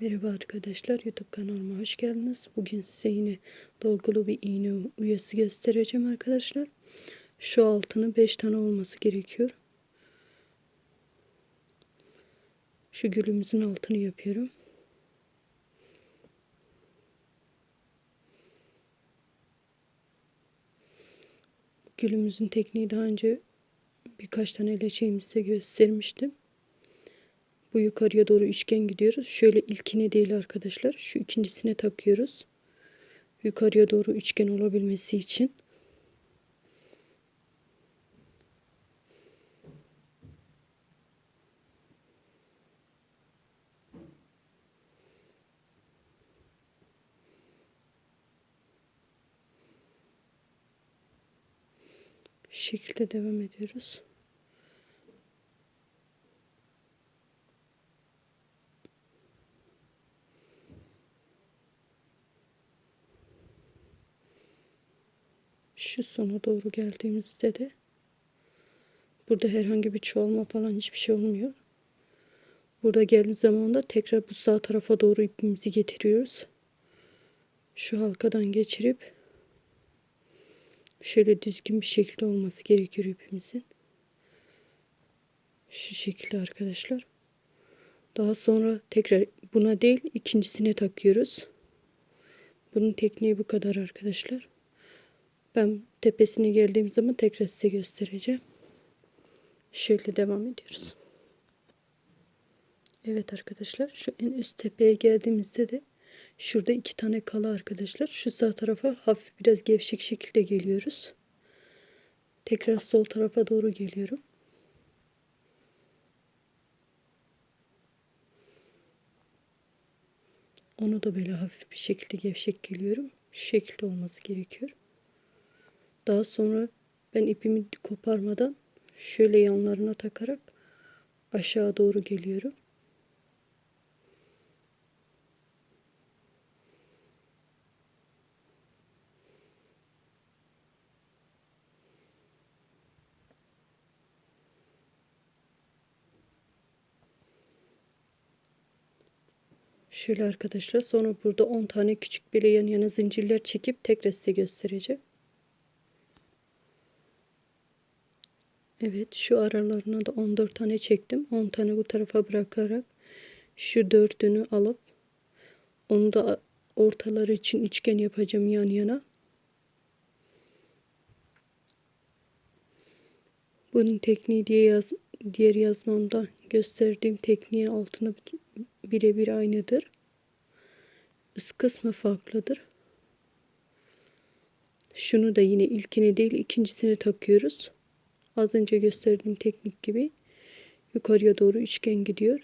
Merhaba arkadaşlar YouTube kanalıma hoş geldiniz. Bugün size yine dolgulu bir iğne uyası göstereceğim arkadaşlar. Şu altını 5 tane olması gerekiyor. Şu gülümüzün altını yapıyorum. Gülümüzün tekniği daha önce birkaç tane leçeğimizde göstermiştim. Bu yukarıya doğru üçgen gidiyoruz. Şöyle ilkine değil arkadaşlar. Şu ikincisine takıyoruz. Yukarıya doğru üçgen olabilmesi için. Şekilde devam ediyoruz. Şu sona doğru geldiğimizde de burada herhangi bir çoğalma falan hiçbir şey olmuyor. Burada geldiğim zaman da tekrar bu sağ tarafa doğru ipimizi getiriyoruz. Şu halkadan geçirip şöyle düzgün bir şekilde olması gerekiyor ipimizin. Şu şekilde arkadaşlar. Daha sonra tekrar buna değil ikincisine takıyoruz. Bunun tekniği bu kadar arkadaşlar. Ben tepesine geldiğim zaman tekrar size göstereceğim. Şöyle devam ediyoruz. Evet arkadaşlar şu en üst tepeye geldiğimizde de şurada iki tane kala arkadaşlar. Şu sağ tarafa hafif biraz gevşek şekilde geliyoruz. Tekrar sol tarafa doğru geliyorum. Onu da böyle hafif bir şekilde gevşek geliyorum. Şu şekilde olması gerekiyor. Daha sonra ben ipimi koparmadan şöyle yanlarına takarak aşağı doğru geliyorum. Şöyle arkadaşlar sonra burada 10 tane küçük böyle yan yana zincirler çekip tekrar size göstereceğim. Evet şu aralarına da 14 tane çektim. 10 tane bu tarafa bırakarak şu dördünü alıp onu da ortaları için üçgen yapacağım yan yana. Bunun tekniği diye yaz, diğer yazmamda gösterdiğim tekniğin altına birebir aynıdır. Üst kısmı farklıdır. Şunu da yine ilkine değil ikincisine takıyoruz. Az önce gösterdiğim teknik gibi yukarıya doğru üçgen gidiyor.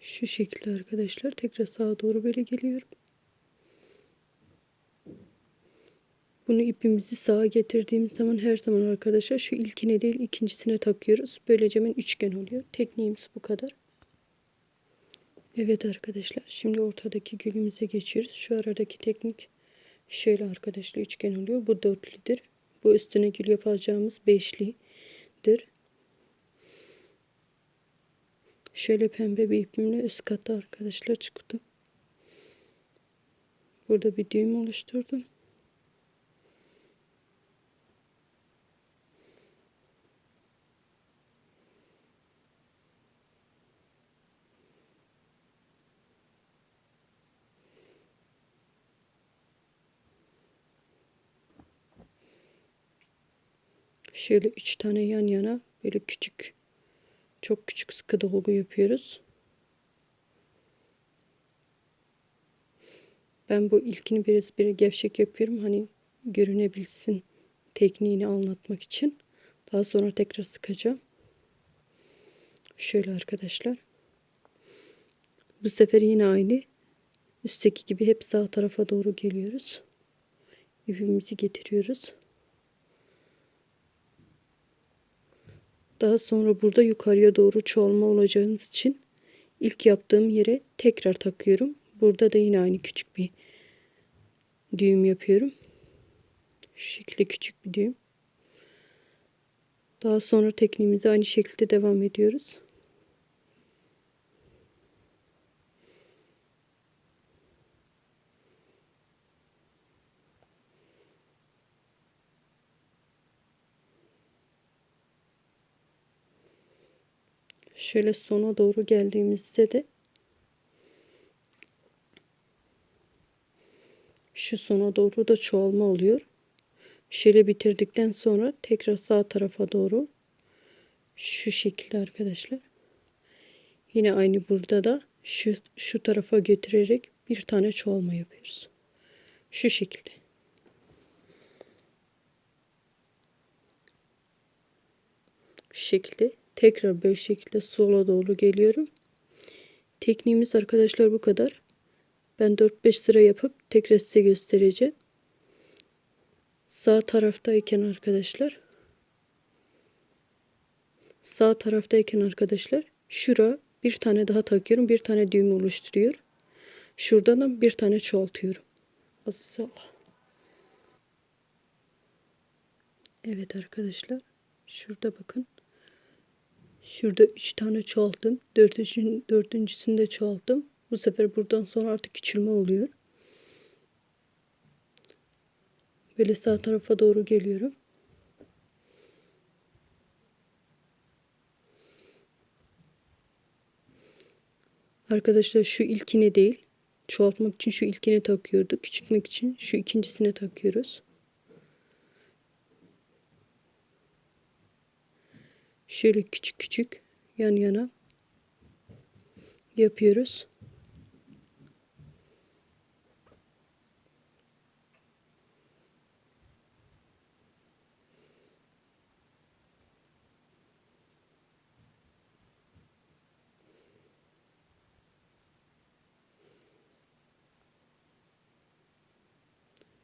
Şu şekilde arkadaşlar tekrar sağa doğru böyle geliyorum. Bunu ipimizi sağa getirdiğimiz zaman her zaman arkadaşlar şu ilkine değil ikincisine takıyoruz. Böylece hemen üçgen oluyor. Tekniğimiz bu kadar. Evet arkadaşlar şimdi ortadaki gülümüze geçiyoruz. Şu aradaki teknik şöyle arkadaşlar üçgen oluyor. Bu dörtlüdür. Bu üstüne gül yapacağımız beşlidir. Şöyle pembe bir ipimle üst katta arkadaşlar çıktım. Burada bir düğüm oluşturdum. Şöyle üç tane yan yana böyle küçük çok küçük sıkı dolgu yapıyoruz. Ben bu ilkini biraz bir gevşek yapıyorum. Hani görünebilsin tekniğini anlatmak için. Daha sonra tekrar sıkacağım. Şöyle arkadaşlar. Bu sefer yine aynı. Üstteki gibi hep sağ tarafa doğru geliyoruz. İpimizi getiriyoruz. Daha sonra burada yukarıya doğru çoğalma olacağınız için ilk yaptığım yere tekrar takıyorum. Burada da yine aynı küçük bir düğüm yapıyorum. Şu şekilde küçük bir düğüm. Daha sonra tekniğimize aynı şekilde devam ediyoruz. Şöyle sona doğru geldiğimizde de şu sona doğru da çoğalma oluyor. Şöyle bitirdikten sonra tekrar sağ tarafa doğru şu şekilde arkadaşlar. Yine aynı burada da şu, şu tarafa götürerek bir tane çoğalma yapıyoruz. Şu şekilde. Şu şekilde tekrar böyle şekilde sola doğru geliyorum. Tekniğimiz arkadaşlar bu kadar. Ben 4-5 sıra yapıp tekrar size göstereceğim. Sağ taraftayken arkadaşlar sağ taraftayken arkadaşlar şura bir tane daha takıyorum. Bir tane düğüm oluşturuyor. Şuradan da bir tane çoğaltıyorum. Aziz Allah. Evet arkadaşlar. Şurada bakın. Şurada üç tane çoğalttım. Dördüncü, dördüncüsünü de çoğalttım. Bu sefer buradan sonra artık küçülme oluyor. Böyle sağ tarafa doğru geliyorum. Arkadaşlar şu ilkine değil. Çoğaltmak için şu ilkine takıyorduk. Küçültmek için şu ikincisine takıyoruz. Şöyle küçük küçük yan yana yapıyoruz.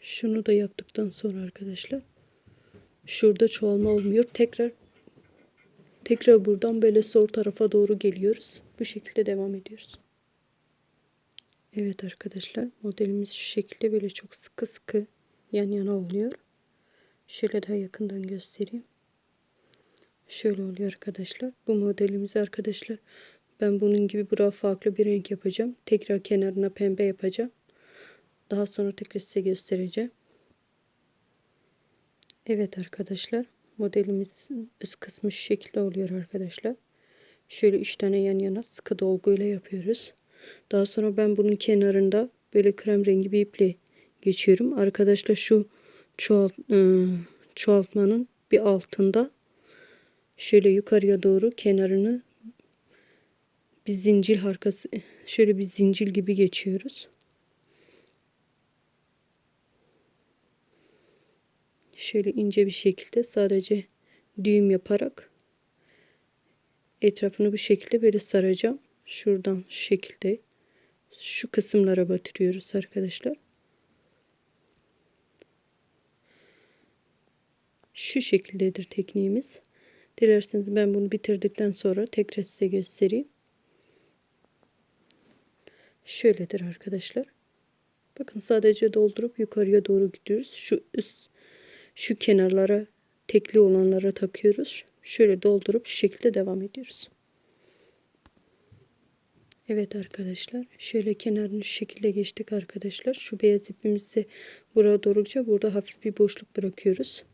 Şunu da yaptıktan sonra arkadaşlar şurada çoğalma olmuyor. Tekrar tekrar buradan böyle sol tarafa doğru geliyoruz. Bu şekilde devam ediyoruz. Evet arkadaşlar modelimiz şu şekilde böyle çok sıkı sıkı yan yana oluyor. Şöyle daha yakından göstereyim. Şöyle oluyor arkadaşlar. Bu modelimizi arkadaşlar ben bunun gibi buraya farklı bir renk yapacağım. Tekrar kenarına pembe yapacağım. Daha sonra tekrar size göstereceğim. Evet arkadaşlar. Modelimiz üst kısmı şu şekilde oluyor arkadaşlar. Şöyle üç tane yan yana sıkı dolguyla yapıyoruz. Daha sonra ben bunun kenarında böyle krem rengi bir iple geçiyorum. Arkadaşlar şu çoğalt, ıı, çoğaltmanın bir altında şöyle yukarıya doğru kenarını bir zincir harkası şöyle bir zincir gibi geçiyoruz. Şöyle ince bir şekilde sadece düğüm yaparak etrafını bu şekilde böyle saracağım. Şuradan şu şekilde şu kısımlara batırıyoruz arkadaşlar. Şu şekildedir tekniğimiz. Dilerseniz ben bunu bitirdikten sonra tekrar size göstereyim. Şöyledir arkadaşlar. Bakın sadece doldurup yukarıya doğru gidiyoruz. Şu üst şu kenarlara tekli olanlara takıyoruz. Şöyle doldurup şu şekilde devam ediyoruz. Evet arkadaşlar. Şöyle kenarını şu şekilde geçtik arkadaşlar. Şu beyaz ipimizi buraya doğruca burada hafif bir boşluk bırakıyoruz.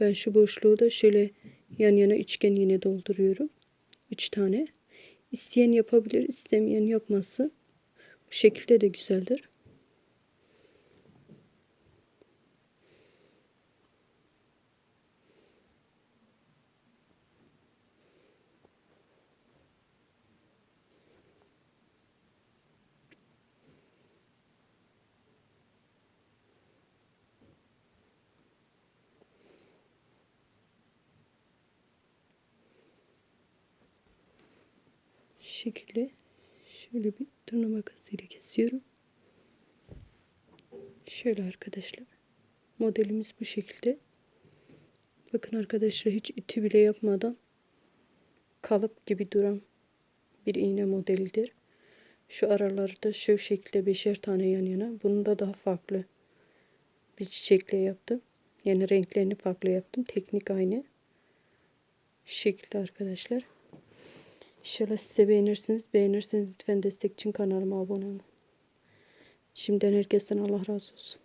Ben şu boşluğu da şöyle yan yana üçgen yine dolduruyorum. 3 tane. İsteyen yapabilir, istemeyen yapmasın. Bu şekilde de güzeldir. Şekilde şöyle bir tırna makasıyla kesiyorum. Şöyle arkadaşlar. Modelimiz bu şekilde. Bakın arkadaşlar hiç ütü bile yapmadan kalıp gibi duran bir iğne modelidir. Şu araları da şu şekilde beşer tane yan yana. Bunun da daha farklı bir çiçekle yaptım. Yani renklerini farklı yaptım. Teknik aynı. Şekilde arkadaşlar. İnşallah size beğenirsiniz. Beğenirseniz lütfen destek için kanalıma abone olun. Şimdiden herkesten Allah razı olsun.